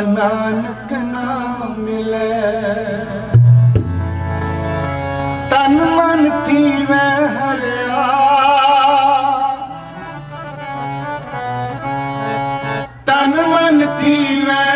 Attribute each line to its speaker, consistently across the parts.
Speaker 1: ਨਾਨਕ ਨਾ ਤਨ ਮਨ ਤੀਵੇ ਹਰਿਆ। ਤਨ ਮਨ ਤੀਵੇ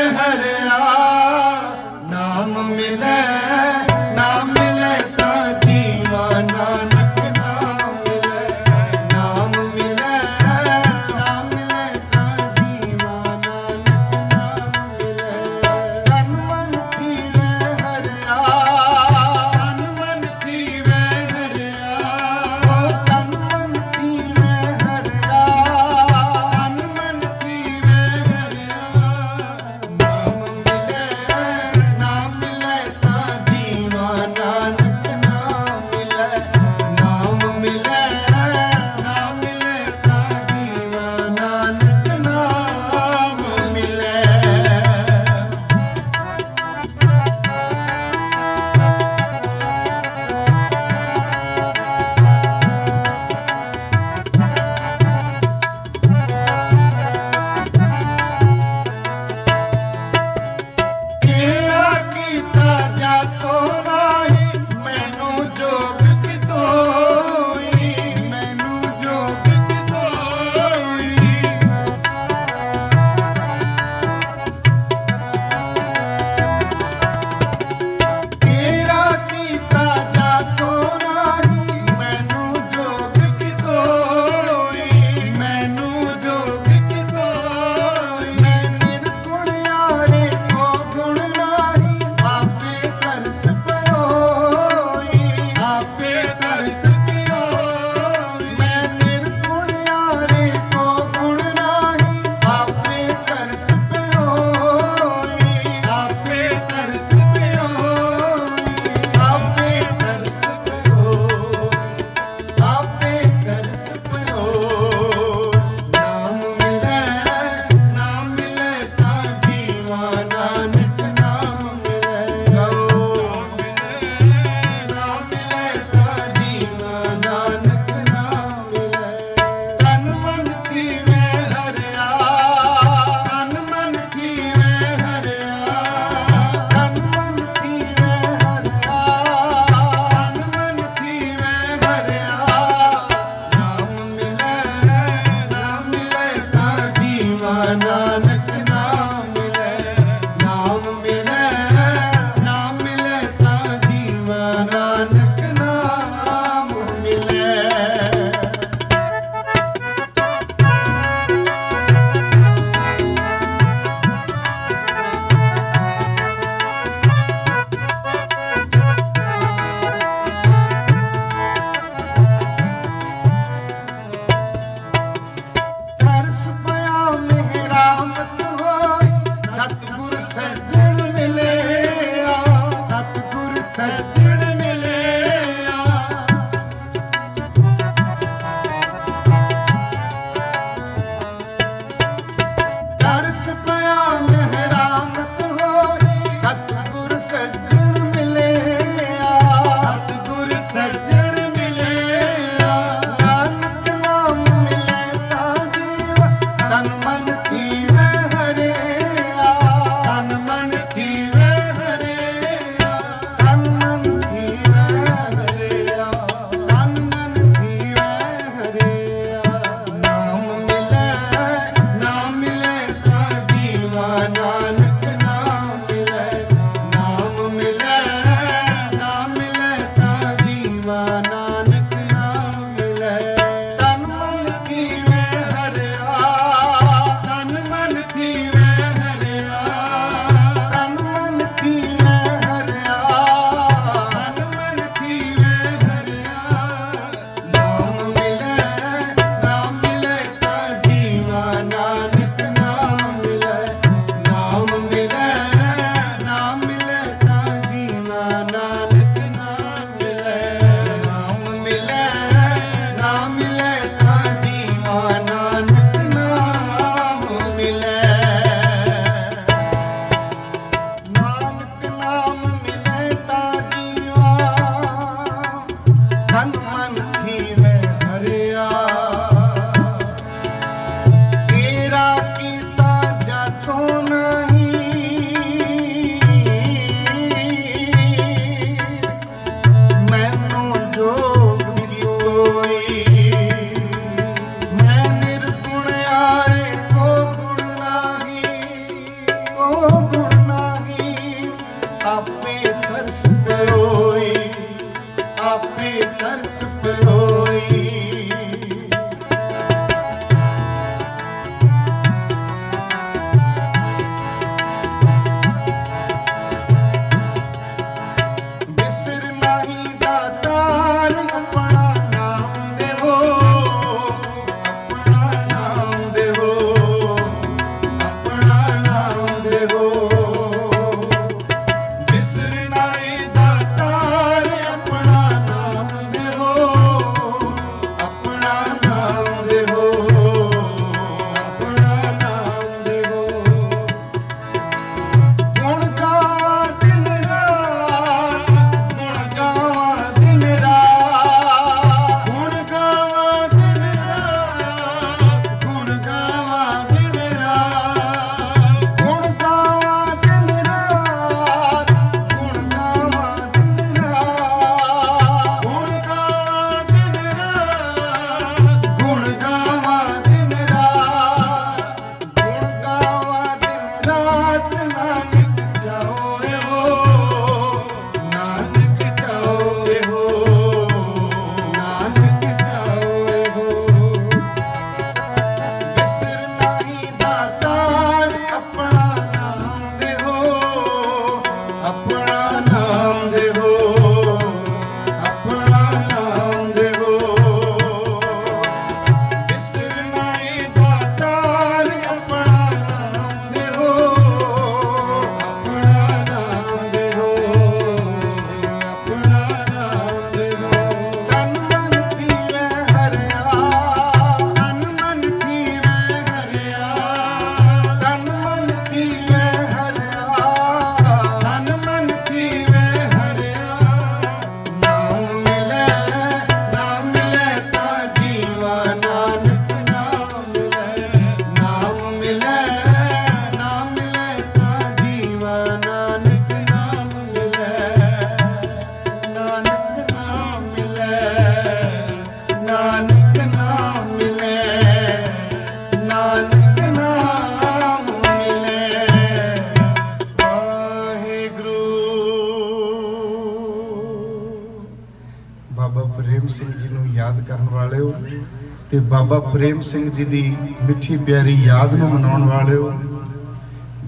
Speaker 1: ਬਾਬਾ ਪ੍ਰੇਮ ਸਿੰਘ ਜੀ ਦੀ ਮਿੱਠੀ ਪਿਆਰੀ ਯਾਦ ਨੂੰ ਮਨਾਉਣ ਵਾਲਿਓ,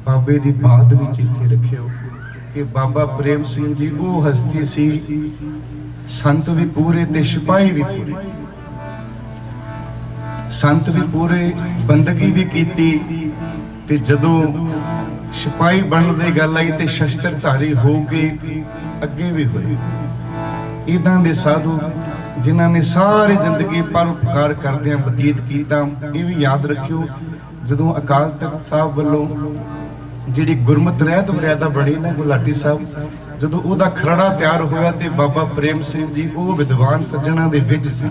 Speaker 1: ਬਾਬੇ ਦੀ ਬਾਤ ਵਿੱਚ ਇੱਥੇ ਰੱਖਿਓ ਕਿ ਬਾਬਾ ਪ੍ਰੇਮ ਸਿੰਘ ਜੀ ਉਹ ਹਸਤੀ ਸੀ, ਸੰਤ ਵੀ ਪੂਰੇ ਤੇ ਸਿਪਾਹੀ ਵੀ ਪੂਰੇ। ਸੰਤ ਵੀ ਪੂਰੇ, ਬੰਦਗੀ ਵੀ ਕੀਤੀ ਤੇ ਜਦੋਂ ਸਿਪਾਹੀ ਬਣਨ ਦੀ ਗੱਲ ਆਈ ਤੇ ਸ਼ਸਤਰਧਾਰੀ ਹੋ ਕੇ ਅੱਗੇ ਵੀ ਹੋਏ। ਇਦਾਂ ਦੇ ਸਾਧੂ ਜਿਨ੍ਹਾਂ ਨੇ ਸਾਰੀ ਜ਼ਿੰਦਗੀ ਪਰਉਪਕਾਰ ਕਰਦਿਆਂ ਬਤੀਤ ਕੀਤਾ, ਇਹ ਵੀ ਯਾਦ ਰੱਖਿਓ, ਜਦੋਂ ਅਕਾਲ ਤਖਤ ਸਾਹਿਬ ਵੱਲੋਂ ਜਿਹੜੀ ਗੁਰਮਤ ਰਹਿਤ ਮਰਿਆਦਾ ਬਣੀ ਨਾ ਗੁਲਾਟੀ ਸਾਹਿਬ, ਜਦੋਂ ਉਹਦਾ ਖਰੜਾ ਤਿਆਰ ਹੋਇਆ ਤੇ ਬਾਬਾ ਪ੍ਰੇਮ ਸਿੰਘ ਜੀ, ਉਹ ਵਿਦਵਾਨ ਸੱਜਣਾ ਦੇ ਵਿੱਚ ਸੀ।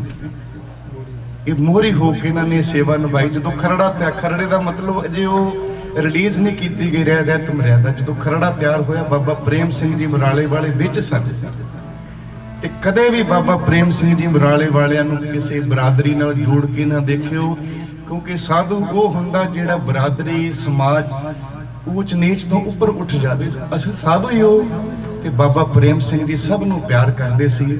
Speaker 1: ਇਹ ਮੋਹਰੀ ਹੋ ਕੇ ਇਹਨਾਂ ਨੇ ਸੇਵਾ ਨਿਭਾਈ। ਜਦੋਂ ਖਰੜਾ ਤੇ ਖਰੜੇ ਦਾ ਮਤਲਬ ਅਜੇ ਉਹ ਰਿਲੀਜ਼ ਨਹੀਂ ਕੀਤੀ ਗਈ ਰਹਿ, ਰਹਿਤ ਮਰਿਆਦਾ, ਜਦੋਂ ਖਰੜਾ ਤਿਆਰ ਹੋਇਆ, ਬਾਬਾ ਪ੍ਰੇਮ ਸਿੰਘ ਜੀ ਮਰਾਲੇ ਵਾਲੇ ਵਿੱਚ ਸਨ। ਤੇ ਕਦੇ ਵੀ ਬਾਬਾ ਪ੍ਰੇਮ ਸਿੰਘ ਜੀ ਮਰਾਲੇ ਵਾਲਿਆਂ ਨੂੰ ਕਿਸੇ ਬਰਾਦਰੀ ਨਾਲ ਜੋੜ ਕੇ ਨਾ ਦੇਖਿਓ, ਕਿਉਂਕਿ ਸਾਧੂ ਉਹ ਹੁੰਦਾ ਜਿਹੜਾ ਬਰਾਦਰੀ ਸਮਾਜ ਊਚ ਨੀਚ ਤੋਂ ਉੱਪਰ ਉੱਠ ਜਾਵੇ। ਅਸਲ ਸਾਧੂ ਹੀ ਉਹ ਤੇ ਬਾਬਾ ਪ੍ਰੇਮ ਸਿੰਘ ਜੀ ਸਭ ਨੂੰ ਪਿਆਰ ਕਰਦੇ ਸੀ।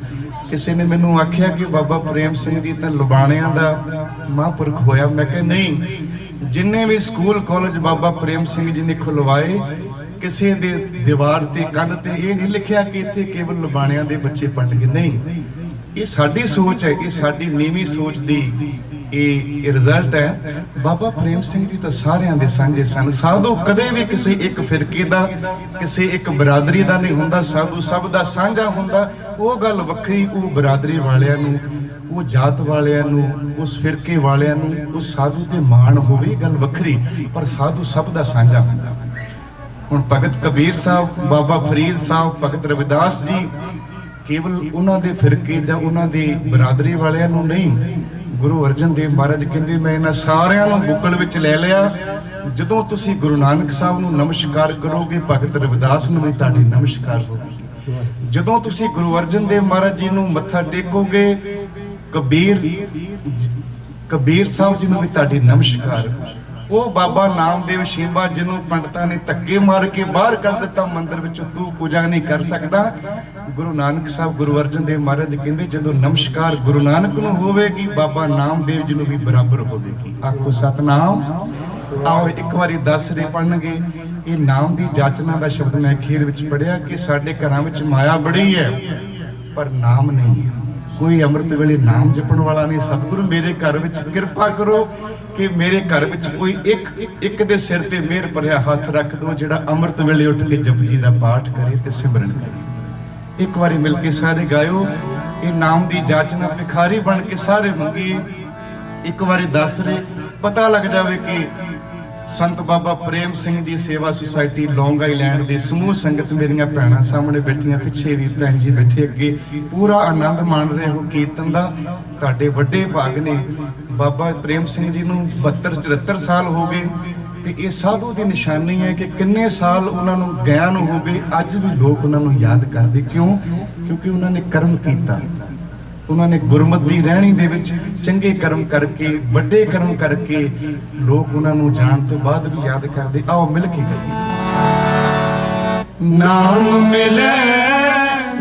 Speaker 1: ਕਿਸੇ ਨੇ ਮੈਨੂੰ ਆਖਿਆ ਕਿ ਬਾਬਾ ਪ੍ਰੇਮ ਸਿੰਘ ਜੀ ਤਾਂ ਲੁਬਾਣਿਆਂ ਦਾ ਮਹਾਂਪੁਰਖ ਹੋਇਆ। ਮੈਂ ਕਿਹਾ, ਨਹੀਂ, ਜਿੰਨੇ ਵੀ ਸਕੂਲ, ਕਾਲਜ ਬਾਬਾ ਪ੍ਰੇਮ ਸਿੰਘ ਜੀ ਨੇ ਖੁਲਵਾਏ ਕਿਸੇ ਦੇ ਦੀਵਾਰ ਤੇ ਕੰਧ ਤੇ ਇਹ ਨਹੀਂ ਲਿਖਿਆ ਕਿ ਇੱਥੇ ਕੇਵਲ ਲੁਬਾਣਿਆਂ ਦੇ ਬੱਚੇ ਪੜ੍ਹਨਗੇ। ਨਹੀਂ। ਇਹ ਸਾਡੀ ਸੋਚ ਹੈ, ਇਹ ਸਾਡੀ ਨੀਵੀਂ ਸੋਚ ਦੀ ਇਹ ਰਿਜ਼ਲਟ ਹੈ। ਬਾਬਾ ਪ੍ਰੇਮ ਸਿੰਘ ਜੀ ਤਾਂ ਸਾਰਿਆਂ ਦੇ ਸਾਂਝੇ ਸਨ। ਸਾਧੂ ਕਦੇ ਵੀ ਕਿਸੇ ਇੱਕ ਫਿਰਕੇ ਦਾ, ਕਿਸੇ ਇੱਕ ਬਰਾਦਰੀ ਦਾ ਨਹੀਂ ਹੁੰਦਾ। ਸਾਧੂ ਸਭ ਦਾ ਸਾਂਝਾ ਹੁੰਦਾ। ਉਹ ਗੱਲ ਵੱਖਰੀ, ਉਹ ਬਰਾਦਰੀ ਵਾਲਿਆਂ ਨੂੰ, ਉਹ ਜਾਤ ਵਾਲਿਆਂ ਨੂੰ, ਉਸ ਫਿਰਕੇ ਵਾਲਿਆਂ ਨੂੰ, ਉਸ ਸਾਧੂ ਤੇ ਮਾਣ ਹੋਵੇ ਗੱਲ ਵੱਖਰੀ। ਪਰ ਸਾਧੂ ਸਭ ਦਾ ਸਾਂਝਾ ਹੁੰਦਾ। ਹੁਣ ਭਗਤ ਕਬੀਰ ਸਾਹਿਬ, ਬਾਬਾ ਫਰੀਦ ਸਾਹਿਬ, ਭਗਤ ਰਵਿਦਾਸ ਜੀ ਕੇਵਲ ਉਹਨਾਂ ਦੇ ਫਿਰਕੇ ਜਾਂ ਉਹਨਾਂ ਦੀ ਬਰਾਦਰੀ ਵਾਲਿਆਂ ਨੂੰ ਨਹੀਂ, ਗੁਰੂ ਅਰਜਨ ਦੇਵ ਮਹਾਰਾਜ ਕਹਿੰਦੇ, ਮੈਂ ਇਹਨਾਂ ਸਾਰਿਆਂ ਨੂੰ ਬੁੱਕਲ ਵਿੱਚ ਲੈ ਲਿਆ। ਜਦੋਂ ਤੁਸੀਂ ਗੁਰੂ ਨਾਨਕ ਸਾਹਿਬ ਨੂੰ ਨਮਸਕਾਰ ਕਰੋਗੇ, ਭਗਤ ਰਵਿਦਾਸ ਨੂੰ ਵੀ ਤੁਹਾਡੀ ਨਮਸਕਾਰ ਹੋਵੇਗੀ। ਜਦੋਂ ਤੁਸੀਂ ਗੁਰੂ ਅਰਜਨ ਦੇਵ ਮਹਾਰਾਜ ਜੀ ਨੂੰ ਮੱਥਾ ਟੇਕੋਗੇ, ਕਬੀਰ ਕਬੀਰ ਸਾਹਿਬ ਜੀ ਨੂੰ ਵੀ ਤੁਹਾਡੀ ਨਮਸਕਾਰ ਉਹ ਬਾਬਾ ਨਾਮਦੇਵ ਸ਼ਿੰਬਾ ਜਿਹਨੂੰ ਪੰਡਤਾਂ ਨੇ ਧੱਕੇ ਮਾਰ ਕੇ ਬਾਹਰ ਕੱਢ ਦਿੱਤਾ, ਮੰਦਿਰ ਵਿੱਚੋਂ ਤੂੰ ਪੂਜਾ ਨਹੀਂ ਕਰ ਸਕਦਾ। ਗੁਰੂ ਨਾਨਕ ਸਾਹਿਬ ਗੁਰੂ ਅਰਜਨ ਦੇਵ ਮਹਾਰਾਜ ਕਹਿੰਦੇ, ਜਦੋਂ ਨਮਸਕਾਰ ਗੁਰੂ ਨਾਨਕ ਨੂੰ ਹੋਵੇਗੀ, ਬਾਬਾ ਨਾਮਦੇਵ ਜੀ ਨੂੰ ਵੀ ਬਰਾਬਰ ਹੋਵੇਗੀ। ਆਖੋ, ਸਤਨਾਮ। ਆਓ, ਇੱਕ ਵਾਰੀ ਦਸ ਰੇ ਪੜਨਗੇ ਇਹ ਨਾਮ ਦੀ ਜਾਚਨਾ ਦਾ ਸ਼ਬਦ ਮੈਂ ਅਖੀਰ ਵਿੱਚ ਪੜਿਆ ਕਿ ਸਾਡੇ ਘਰਾਂ ਵਿੱਚ ਮਾਇਆ ਬੜੀ ਹੈ, ਪਰ ਨਾਮ ਨਹੀਂ ਹੈ। ਕੋਈ ਅੰਮ੍ਰਿਤ ਵੇਲੇ ਨਾਮ ਜਪਣ ਵਾਲਾ ਨਹੀਂ। ਸਤਿਗੁਰੂ ਮੇਰੇ ਘਰ ਵਿੱਚ ਕਿਰਪਾ ਕਰੋ ਕਿ ਮੇਰੇ ਘਰ ਵਿੱਚ ਕੋਈ ਇੱਕ ਇੱਕ ਦੇ ਸਿਰ ਤੇ ਮਿਹਰ ਭਰਿਆ ਹੱਥ ਰੱਖ ਦਿਓ, ਜਿਹੜਾ ਅੰਮ੍ਰਿਤ ਵੇਲੇ ਉੱਠ ਕੇ ਜਪਜੀ ਦਾ ਪਾਠ ਕਰੇ ਤੇ ਸਿਮਰਨ ਕਰੇ। ਇੱਕ ਵਾਰੀ ਮਿਲ ਕੇ ਸਾਰੇ ਗਾਇਓ, ਇਹ ਨਾਮ ਦੀ ਜਾਚਨਾ ਭਿਖਾਰੀ ਬਣ ਕੇ ਸਾਰੇ ਮੰਗੀਏ। ਇੱਕ ਵਾਰੀ ਦੱਸ ਰਹੇ, ਪਤਾ ਲੱਗ ਜਾਵੇ ਕਿ ਸੰਤ ਬਾਬਾ ਪ੍ਰੇਮ ਸਿੰਘ ਦੀ ਸੇਵਾ ਸੁਸਾਇਟੀ ਲੌਂਗ ਆਈਲੈਂਡ ਦੇ ਸਮੂਹ ਸੰਗਤ ਮੇਰੀਆਂ ਭੈਣਾਂ ਸਾਹਮਣੇ ਬੈਠੀਆਂ, ਪਿੱਛੇ ਵੀ ਭੈਣ ਜੀ ਬੈਠੇ ਅੱਗੇ। ਪੂਰਾ ਆਨੰਦ ਮਾਣ ਰਹੇ ਹੋ ਕੀਰਤਨ ਦਾ। ਤੁਹਾਡੇ ਵੱਡੇ ਭਾਗ ਨੇ ਬਾਬਾ ਪ੍ਰੇਮ ਸਿੰਘ ਜੀ ਨੂੰ 72 74 ਸਾਲ ਹੋ ਗਏ ਤੇ ਇਹ ਸਾਧੂ ਦੀ ਨਿਸ਼ਾਨੀ ਹੈ ਕਿ ਕਿੰਨੇ ਸਾਲ ਉਹਨਾਂ ਨੂੰ ਗਿਆ ਨੂੰ ਹੋ ਗਏ, ਅੱਜ ਵੀ ਲੋਕ ਉਹਨਾਂ ਨੂੰ ਯਾਦ ਕਰਦੇ। ਕਿਉਂ? ਕਿਉਂਕਿ ਉਹਨਾਂ ਨੇ ਕਰਮ ਕੀਤਾ। ਉਹਨਾਂ ਨੇ ਗੁਰਮਤਿ ਰਹਿਣੀ ਦੇ ਵਿੱਚ ਚੰਗੇ ਕਰਮ ਕਰਕੇ ਵੱਡੇ ਕਰਮ ਕਰਕੇ ਲੋਕ ਉਹਨਾਂ ਨੂੰ ਜਾਣ ਤੋਂ ਬਾਅਦ ਵੀ ਯਾਦ ਕਰਦੇ। ਆਓ ਮਿਲ ਕੇ ਗਈਏ ਨਾਮ ਮਿਲੇ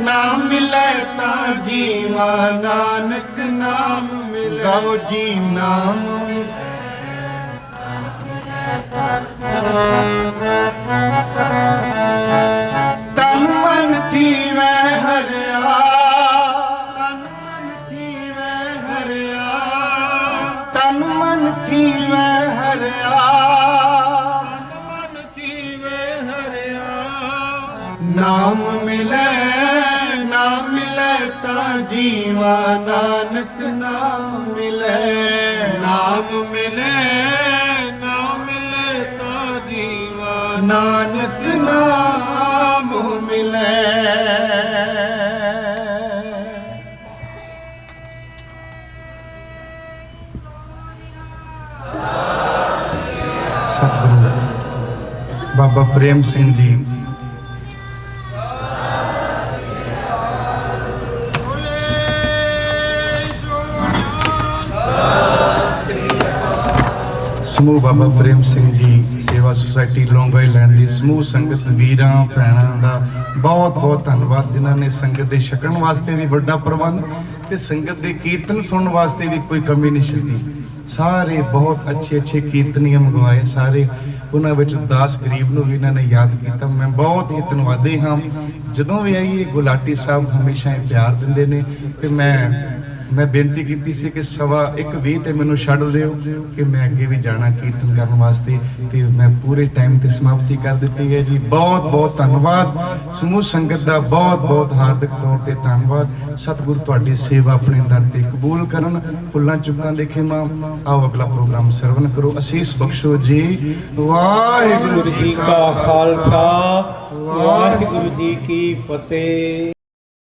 Speaker 1: ਨਾਮ ਮਿਲੇ ਤਾਂ ਜੀਵਾ ਨਾਨਕ ਨਾਮ ਮਿਲੇ। ਗਾਓ ਜੀ ਨਾਮ ਤਨ ਮਨ ਥੀਵੈ ਹਰਿਆ ਮਨ ਥੀਵੈ ਹਰਿਆ? ਮਨ
Speaker 2: ਜੀਵੇ ਹਰਿਆ?
Speaker 1: ਨਾਮ ਮਿਲੇ ਨਾਮ ਮਿਲੇ ਤਾਂ ਜੀਵਾ ਨਾਨਕ ਨਾਮ ਮਿਲੇ।
Speaker 2: ਨਾਮ ਮਿਲੇ ਨਾ ਮਿਲੇ ਤਾਂ ਜੀਵਾ
Speaker 1: ਨਾਨਕ ਨਾਮ ਮਿਲੇ। ਬਾਬਾ ਪ੍ਰੇਮ ਸਿੰਘ ਜੀ। ਸਮੂਹ ਬਾਬਾ ਪ੍ਰੇਮ ਸਿੰਘ ਜੀ, ਸੇਵਾ ਸੁਸਾਇਟੀ ਲੌਂਗਾਈ ਲੈਂਡ ਦੀ ਸਮੂਹ ਸੰਗਤ ਵੀਰਾਂ, ਭੈਣਾਂ ਦਾ ਬਹੁਤ ਬਹੁਤ ਧੰਨਵਾਦ, ਜਿਨ੍ਹਾਂ ਨੇ ਸੰਗਤ ਦੇ ਛਕਣ ਵਾਸਤੇ ਵੀ ਵੱਡਾ ਪ੍ਰਬੰਧ ਤੇ ਸੰਗਤ ਦੇ ਕੀਰਤਨ ਸੁਣਨ ਵਾਸਤੇ ਵੀ ਕੋਈ ਕਮੀ ਨਹੀਂ ਛੱਡੀ ਸਾਰੇ ਬਹੁਤ ਅੱਛੇ ਅੱਛੇ ਕੀਰਤਨੀਏ ਮੰਗਵਾਏ, ਸਾਰੇ ਉਹਨਾਂ ਵਿੱਚ ਦਾਸ ਗਰੀਬ ਨੂੰ ਵੀ ਇਹਨਾਂ ਨੇ ਯਾਦ ਕੀਤਾ। ਮੈਂ ਬਹੁਤ ਹੀ ਧੰਨਵਾਦੀ ਹਾਂ। ਜਦੋਂ ਵੀ ਆਈਏ, ਗੁਲਾਟੀ ਸਾਹਿਬ ਹਮੇਸ਼ਾ ਹੀ ਪਿਆਰ ਦਿੰਦੇ ਨੇ ਤੇ ਮੈਂ ਮੈਂ ਬੇਨਤੀ ਕੀਤੀ ਸੀ ਕਿ ਸਵਾ 1:20 ਤੇ ਮੈਨੂੰ ਛੱਡ ਦਿਓ ਕਿ ਮੈਂ ਅੱਗੇ ਵੀ ਜਾਣਾ ਕੀਰਤਨ ਕਰਨ ਵਾਸਤੇ ਤੇ ਮੈਂ ਪੂਰੇ ਟਾਈਮ ਤੇ ਸਮਾਪਤੀ ਕਰ ਦਿੱਤੀ ਹੈ ਜੀ। ਬਹੁਤ ਬਹੁਤ ਧੰਨਵਾਦ। ਸਮੂਹ ਸੰਗਤ ਦਾ ਬਹੁਤ ਬਹੁਤ ਹਾਰਦਿਕ ਤੌਰ ਤੇ ਧੰਨਵਾਦ। ਸਤਿਗੁਰ ਤੁਹਾਡੀ ਸੇਵਾ ਆਪਣੇ ਦਰ ਤੇ ਕਬੂਲ ਕਰਨ। ਫੁੱਲਾਂ ਚੁੱਕਾਂ ਦੇ ਖੇਮਾ। ਆਓ ਅਗਲਾ ਪ੍ਰੋਗਰਾਮ ਸਰਵਨ ਕਰੋ। ਅਸੀਸ ਬਖਸ਼ੋ ਜੀ। ਵਾਹਿਗੁਰੂ
Speaker 2: ਜੀ ਕਾ ਖਾਲਸਾ। ਵਾਹਿਗੁਰੂ ਜੀ ਕੀ ਫਤਿਹ।